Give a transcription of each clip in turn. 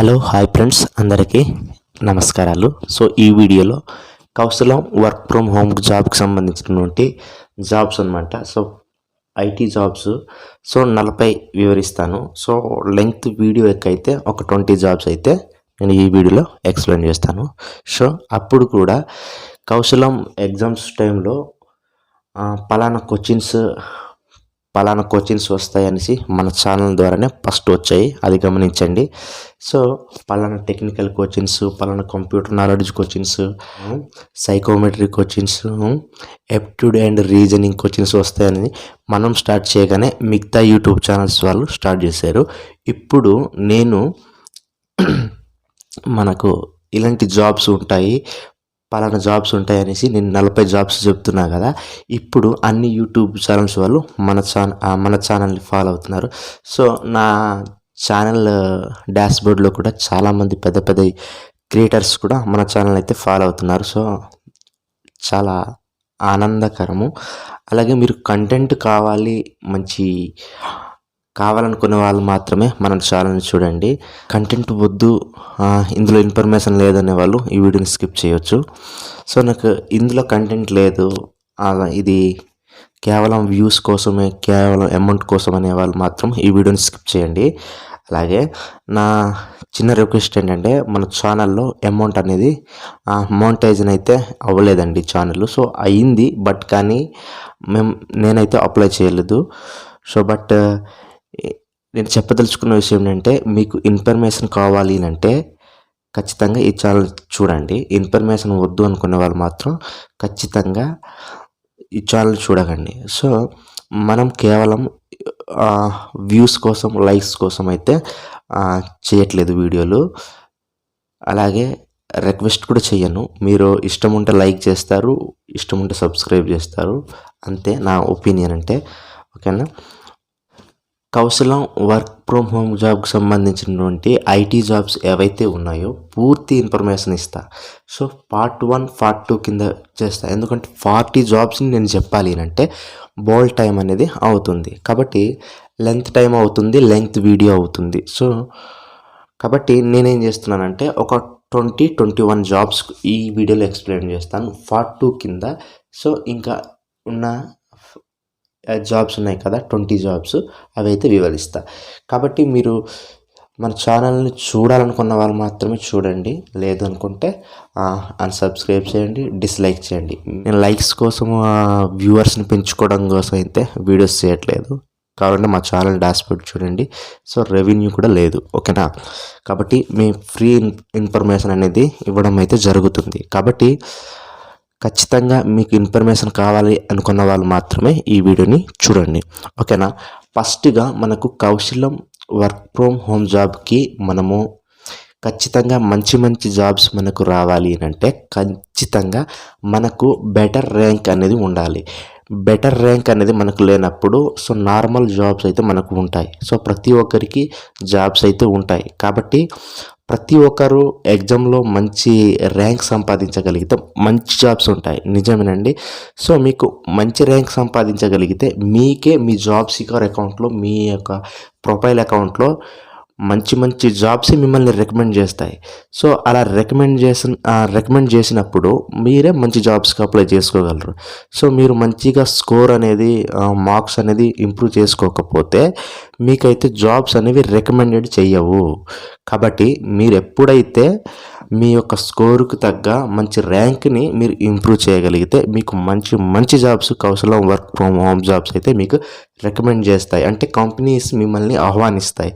Hello hi friends. అందరికీ నమస్కారాలు. So ఈ వీడియోలో కౌశలం వర్క్ ఫ్రమ్ హోమ్ జాబ్కి సంబంధించినటువంటి జాబ్స్ అన్నమాట. So IT jobs. సో నలభై వివరిస్తాను. సో లెంగ్త్ వీడియో ఎక్కైతే ఒక ట్వంటీ జాబ్స్ అయితే నేను ఈ వీడియోలో ఎక్స్ప్లెయిన్ చేస్తాను. సో అప్పుడు కూడా కౌశలం ఎగ్జామ్స్ టైంలో పలానా క్వశ్చన్స్ పలానా కోచింగ్స్ వస్తాయనేసి మన ఛానల్ ద్వారానే ఫస్ట్ వచ్చాయి. అది గమనించండి. సో పలానా టెక్నికల్ కోచింగ్స్ పలానా computer knowledge coachings psychometry coachings aptitude and reasoning coachings వస్తాయని మనం స్టార్ట్ చేయగానే మిగతా యూట్యూబ్ ఛానల్స్ వాళ్ళు స్టార్ట్ చేశారు. ఇప్పుడు నేను మనకు ఇలాంటి జాబ్స్ ఉంటాయి. పలానా జాబ్స్ ఉంటాయి అనేసి నేను నలభై జాబ్స్ చెప్తున్నా కదా. ఇప్పుడు అన్ని యూట్యూబ్ ఛానల్స్ వాళ్ళు మన ఛానల్ మన ఛానల్ని ఫాలో అవుతున్నారు. సో నా ఛానల్ డాష్బోర్డ్లో కూడా చాలామంది పెద్ద పెద్ద క్రియేటర్స్ కూడా మన ఛానల్ అయితే ఫాలో అవుతున్నారు. సో చాలా ఆనందకరము. అలాగే మీరు కంటెంట్ కావాలి మంచి కావాలనుకునే వాళ్ళు మాత్రమే మన ఛానల్ని చూడండి. కంటెంట్ వద్దు ఇందులో ఇన్ఫర్మేషన్ లేదనే వాళ్ళు ఈ వీడియోని స్కిప్ చేయొచ్చు. సో నాకు ఇందులో కంటెంట్ లేదు. ఇది కేవలం వ్యూస్ కోసమే కేవలం అమౌంట్ కోసం అనే వాళ్ళు మాత్రం ఈ వీడియోని స్కిప్ చేయండి. అలాగే నా చిన్న రిక్వెస్ట్ ఏంటంటే మన ఛానల్లో అమౌంట్ అనేది మౌంటైజన్ అయితే అవ్వలేదండి ఛానల్. సో అయింది బట్ కానీ మేము నేనైతే అప్లై చేయలేదు. సో బట్ నేను చెప్పదలుచుకున్న విషయం ఏంటంటే మీకు ఇన్ఫర్మేషన్ కావాలి అంటే ఖచ్చితంగా ఈ ఛానల్ చూడండి. ఇన్ఫర్మేషన్ వద్దు అనుకునే వాళ్ళు మాత్రం ఖచ్చితంగా ఈ ఛానల్ చూడకండి. సో మనం కేవలం వ్యూస్ కోసం లైక్స్ కోసం అయితే చేయట్లేదు వీడియోలు. అలాగే రిక్వెస్ట్ కూడా చేయను మీరు ఇష్టం ఉంటే లైక్ చేస్తారు ఇష్టం ఉంటే సబ్స్క్రైబ్ చేస్తారు. అంతే నా ఒపీనియన్ అంటే. ఓకేనా? కౌశలం వర్క్ ఫ్రమ్ హోమ్ జాబ్కి సంబంధించినటువంటి ఐటీ జాబ్స్ ఏవైతే ఉన్నాయో పూర్తి ఇన్ఫర్మేషన్ ఇస్తా. So part one part two కింద చేస్తా. ఎందుకంటే ఫార్టీ జాబ్స్ని నేను చెప్పాలి అంటే బోల్ టైం అనేది అవుతుంది. కాబట్టి లెంత్ టైం అవుతుంది లెంత్ వీడియో అవుతుంది. సో కాబట్టి నేనేం చేస్తున్నానంటే ఒక ట్వంటీ ట్వంటీ వన్ జాబ్స్ ఈ వీడియోలో ఎక్స్ప్లెయిన్ చేస్తాను. పార్ట్ టూ కింద. సో ఇంకా ఉన్న జాబ్స్ ఉన్నాయి కదా ట్వంటీ జాబ్స్ అవి అయితే వివరిస్తా. కాబట్టి మీరు మన ఛానల్ని చూడాలనుకున్న వాళ్ళు మాత్రమే చూడండి. లేదు అనుకుంటే అన్సబ్స్క్రైబ్ చేయండి డిస్లైక్ చేయండి. నేను లైక్స్ కోసం వ్యూవర్స్ని పెంచుకోవడం కోసం అయితే వీడియోస్ చేయట్లేదు. కాబట్టి మా ఛానల్ డాష్బోర్డ్ చూడండి. సో రెవెన్యూ కూడా లేదు ఓకేనా? కాబట్టి మీ ఫ్రీ ఇన్ఫర్మేషన్ అనేది ఇవ్వడం అయితే జరుగుతుంది. కాబట్టి ఖచ్చితంగా మీకు ఇన్ఫర్మేషన్ కావాలి అనుకున్న వాళ్ళు మాత్రమే ఈ వీడియోని చూడండి. ఓకేనా? ఫస్ట్గా మనకు కౌశలం వర్క్ ఫ్రమ్ హోమ్ జాబ్కి మనము ఖచ్చితంగా మంచి మంచి జాబ్స్ మనకు రావాలి అని అంటే ఖచ్చితంగా మనకు బెటర్ ర్యాంక్ అనేది ఉండాలి. బెటర్ ర్యాంక్ అనేది మనకు లేనప్పుడు సో నార్మల్ జాబ్స్ అయితే మనకు ఉంటాయి. సో ప్రతి ఒక్కరికి జాబ్స్ అయితే ఉంటాయి. కాబట్టి ప్రతి ఒక్కరు ఎగ్జామ్లో మంచి ర్యాంక్ సంపాదించగలిగితే మంచి జాబ్స్ ఉంటాయి. నిజమేనండి. సో మీకు మంచి ర్యాంక్ సంపాదించగలిగితే మీకే మీ జాబ్ సీకర్ అకౌంట్లో మీ యొక్క ప్రొఫైల్ అకౌంట్లో మంచి మంచి జాబ్స్ మిమ్మల్ని రికమెండ్ చేస్తాయి. సో అలా రికమెండ్ చేసిన రికమెండ్ చేసినప్పుడు మీరే మంచి జాబ్స్కి అప్లై చేసుకోగలరు. సో మీరు మంచిగా స్కోర్ అనేది మార్క్స్ అనేది ఇంప్రూవ్ చేసుకోకపోతే మీకైతే జాబ్స్ అనేవి రికమెండెడ్ చెయ్యవు. కాబట్టి మీరు ఎప్పుడైతే మీ యొక్క స్కోరుకు తగ్గ మంచి ర్యాంక్ని మీరు ఇంప్రూవ్ చేయగలిగితే మీకు మంచి మంచి జాబ్స్ కౌశలం వర్క్ ఫ్రమ్ హోమ్ జాబ్స్ అయితే మీకు రికమెండ్ చేస్తాయి. అంటే కంపెనీస్ మిమ్మల్ని ఆహ్వానిస్తాయి.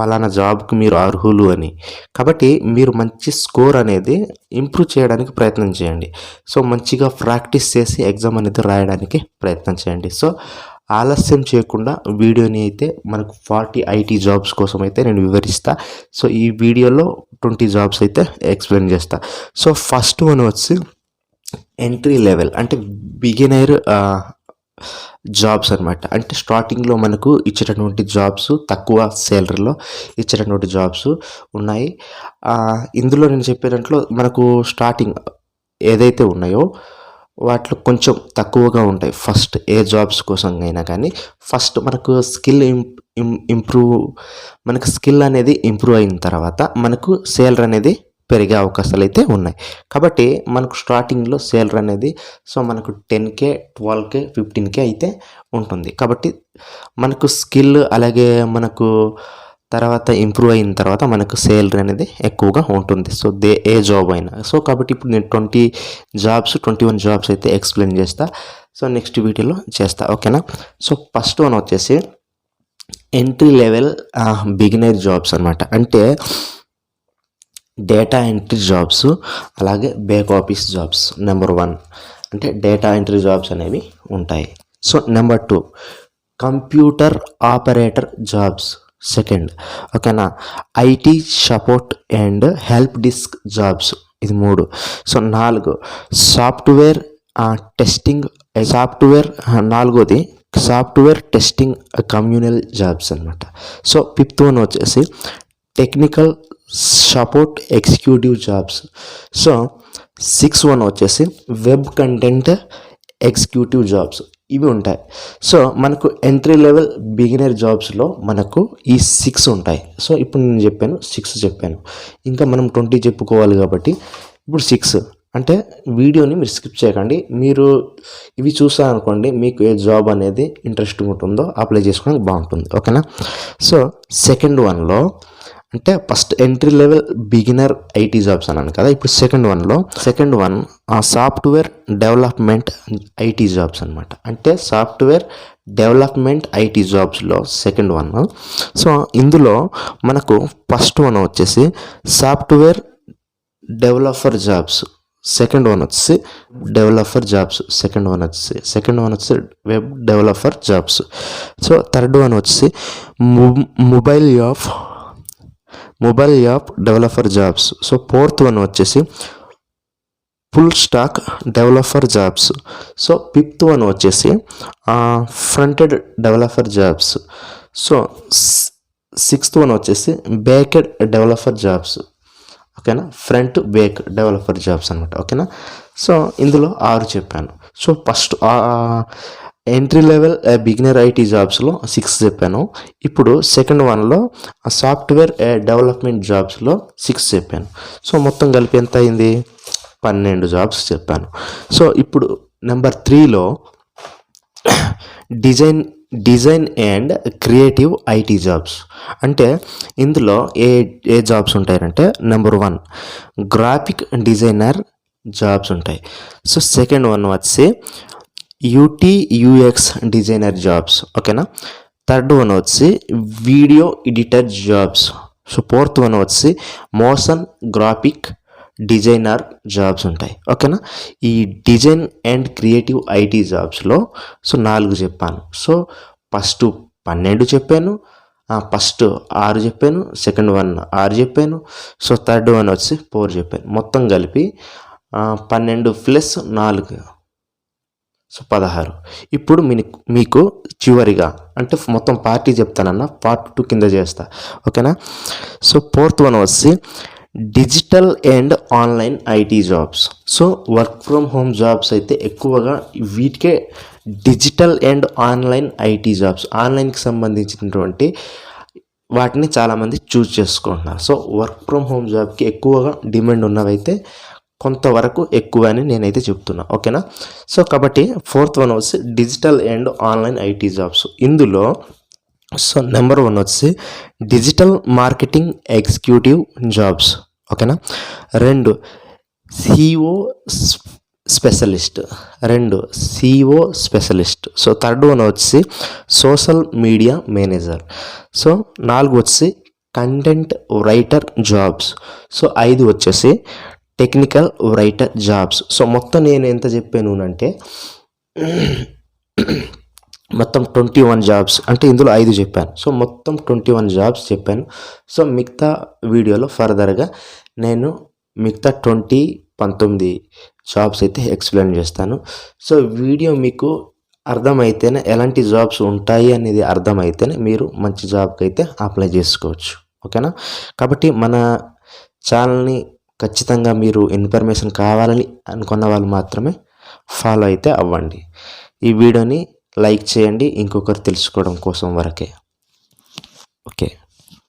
పలానా జాబ్కి మీరు అర్హులు అని. కాబట్టి మీరు మంచి స్కోర్ అనేది ఇంప్రూవ్ చేయడానికి ప్రయత్నం చేయండి. సో మంచిగా ప్రాక్టీస్ చేసి ఎగ్జామ్ అనేది రాయడానికి ప్రయత్నం చేయండి. సో ఆలస్యం చేయకుండా వీడియోని అయితే మనకు ఫార్టీ ఐటీ జాబ్స్ కోసం అయితే నేను వివరిస్తా. సో ఈ వీడియోలో ట్వంటీ జాబ్స్ అయితే ఎక్స్ప్లెయిన్ చేస్తా. సో ఫస్ట్ వన్ వచ్చి ఎంట్రీ లెవెల్ అంటే బిగినర్ జాబ్స్ అనమాట అంటే స్టార్టింగ్లో మనకు ఇచ్చేటటువంటి జాబ్స్ తక్కువ శాలరీలో ఇచ్చేటటువంటి జాబ్స్ ఉన్నాయి. ఇందులో నేను చెప్పే దాంట్లో మనకు స్టార్టింగ్ ఏదైతే ఉన్నాయో వాటిలో కొంచెం తక్కువగా ఉంటాయి. ఫస్ట్ ఏ జాబ్స్ కోసం అయినా కానీ ఫస్ట్ మనకు స్కిల్ ఇంప్రూవ్ మనకు స్కిల్ అనేది ఇంప్రూవ్ అయిన తర్వాత మనకు సేలరీ అనేది పెరిగే అవకాశాలు అయితే ఉన్నాయి. కాబట్టి మనకు స్టార్టింగ్లో సేలరీ అనేది సో మనకు ten K twelve K fifteen K అయితే ఉంటుంది. కాబట్టి మనకు స్కిల్ అలాగే మనకు తర్వాత ఇంప్రూవ్ అయిన తర్వాత మనకు సేలరీ అనేది ఎక్కువగా ఉంటుంది. సో దే ఏ జాబ్ అయినా. సో కాబట్టి ఇప్పుడు నేను twenty jobs twenty one jobs అయితే ఎక్స్ప్లెయిన్ చేస్తా. సో నెక్స్ట్ వీడియోలో చేస్తా. ఓకేనా సో ఫస్ట్ వన్ వచ్చేసి ఎంట్రీ లెవెల్ బిగినర్ జాబ్స్ అనమాట అంటే డేటా ఎంట్రీ జాబ్స్ అలాగే back office jobs number one అంటే డేటా ఎంట్రీ జాబ్స్ అనేవి ఉంటాయి. So number two computer operator jobs second. ఓకేనా? IT support and help desk jobs. ఇది మూడు. సో నాలుగు. సాఫ్ట్వేర్ టెస్టింగ్ సాఫ్ట్వేర్ నాలుగోది సాఫ్ట్వేర్ టెస్టింగ్ కమ్యూనల్ జాబ్స్ అనమాట సో ఫిఫ్త్ వన్ వచ్చేసి technical support executive jobs. So six one వచ్చేసి web content executive jobs ఇవి ఉంటాయి. సో మనకు ఎంట్రీ లెవెల్ బిగినర్ జాబ్స్లో మనకు ఈ సిక్స్ ఉంటాయి. సో ఇప్పుడు నేను చెప్పాను సిక్స్ చెప్పాను. ఇంకా మనం ట్వంటీ చెప్పుకోవాలి కాబట్టి ఇప్పుడు సిక్స్ అంటే వీడియోని మీరు స్కిప్ చేయకండి. మీరు ఇవి చూసారనుకోండి మీకు ఏ జాబ్ అనేది ఇంట్రెస్టింగ్ ఉంటుందో అప్లై చేసుకోవడానికి బాగుంటుంది. ఓకేనా? సో సెకండ్ వన్లో అంటే first entry level beginner IT jobs అన్నాను కదా. ఇప్పుడు సెకండ్ వన్లో second one software development IT jobs అనమాట అంటే సాఫ్ట్వేర్ డెవలప్మెంట్ ఐటీ జాబ్స్లో సెకండ్ వన్ సో ఇందులో మనకు ఫస్ట్ వన్ వచ్చేసి software developer jobs second one వచ్చేసి డెవలపర్ జాబ్స్ సెకండ్ వన్ వచ్చేసి సెకండ్ వన్ వచ్చేసి web developer jobs so third one వచ్చేసి mobile app mobile app developer jobs so fourth one వచ్చేసి full stack developer jobs so fifth one వచ్చేసి frontend developer jobs so sixth one వచ్చేసి backend developer jobs ఓకేనా front back developer jobs అనమాట ఓకేనా so ఇందులో ఆరు చెప్పాను. So first entry level beginner IT జాబ్స్లో six చెప్పాను. ఇప్పుడు సెకండ్ వన్లో సాఫ్ట్వేర్ డెవలప్మెంట్ జాబ్స్లో సిక్స్ చెప్పాను. సో మొత్తం కలిపి ఎంత అయింది? పన్నెండు జాబ్స్ చెప్పాను. సో ఇప్పుడు నెంబర్ త్రీలో design design and creative IT jobs అంటే ఇందులో ఏ ఏ జాబ్స్ ఉంటాయంటే number one graphic designer jobs ఉంటాయి. సో సెకండ్ వన్ వచ్చి యూటీ యూఎక్స్ డిజైనర్ జాబ్స్ ఓకేనా థర్డ్ వన్ వచ్చి video editor jobs so fourth one వచ్చి మోషన్ గ్రాఫిక్ డిజైనర్ జాబ్స్ ఉంటాయి. ఓకేనా ఈ డిజైన్ అండ్ క్రియేటివ్ ఐటీ జాబ్స్లో సో నాలుగు చెప్పాను. సో ఫస్ట్ పన్నెండు చెప్పాను. ఫస్ట్ ఆరు చెప్పాను. సెకండ్ వన్ ఆరు చెప్పాను. సో థర్డ్ వన్ వచ్చి ఫోర్ చెప్పాను. మొత్తం కలిపి పన్నెండు ప్లస్ నాలుగు. సో పదహారు. ఇప్పుడు మీకు చివరిగా అంటే మొత్తం పార్టీ చెప్తానన్న పార్ట్ టూ కింద చేస్తా. ఓకేనా? సో ఫోర్త్ వన్ వచ్చి digital and online IT jobs. So work from home jobs అయితే ఎక్కువగా వీటికే digital and online IT jobs ఆన్లైన్కి సంబంధించినటువంటి వాటిని చాలామంది చూస్ చేసుకుంటున్నారు. సో వర్క్ ఫ్రమ్ హోమ్ జాబ్కి ఎక్కువగా డిమాండ్ ఉన్నవైతే కొంతవరకు ఎక్కువ అని నేనైతే చెప్తున్నా. ఓకేనా? సో కాబట్టి ఫోర్త్ వన్ వచ్చి digital and online IT jobs. ఇందులో సో నెంబర్ వన్ వచ్చి డిజిటల్ మార్కెటింగ్ ఎగ్జిక్యూటివ్ జాబ్స్. ఓకేనా? రెండు సిఓ స్పెషలిస్ట్. రెండు SEO specialist. So third one వచ్చి సోషల్ మీడియా మేనేజర్. సో నాలుగు వచ్చి కంటెంట్ రైటర్ జాబ్స్. సో ఐదు వచ్చేసి టెక్నికల్ రైటర్ జాబ్స్. సో మొత్తం నేను ఎంత చెప్పాను అంటే మొత్తం ట్వంటీ వన్ జాబ్స్. అంటే ఇందులో ఐదు చెప్పాను. సో మొత్తం ట్వంటీ వన్ జాబ్స్ చెప్పాను. సో మిగతా వీడియోలో ఫర్దర్గా నేను మిగతా ట్వంటీ పంతొమ్మిది జాబ్స్ అయితే ఎక్స్ప్లెయిన్ చేస్తాను. సో వీడియో మీకు అర్థమైతేనే ఎలాంటి జాబ్స్ ఉంటాయి అనేది అర్థమైతేనే మీరు మంచి జాబ్కి అయితే అప్లై చేసుకోవచ్చు. ఓకేనా? కాబట్టి మన ఛానల్ని ఖచ్చితంగా మీరు ఇన్ఫర్మేషన్ కావాలని అనుకున్న వాళ్ళు మాత్రమే ఫాలో అయితే అవ్వండి. ఈ వీడియోని లైక్ చేయండి. ఇంకొకరు తెలుసుకోవడం కోసం వరకే. ఓకే.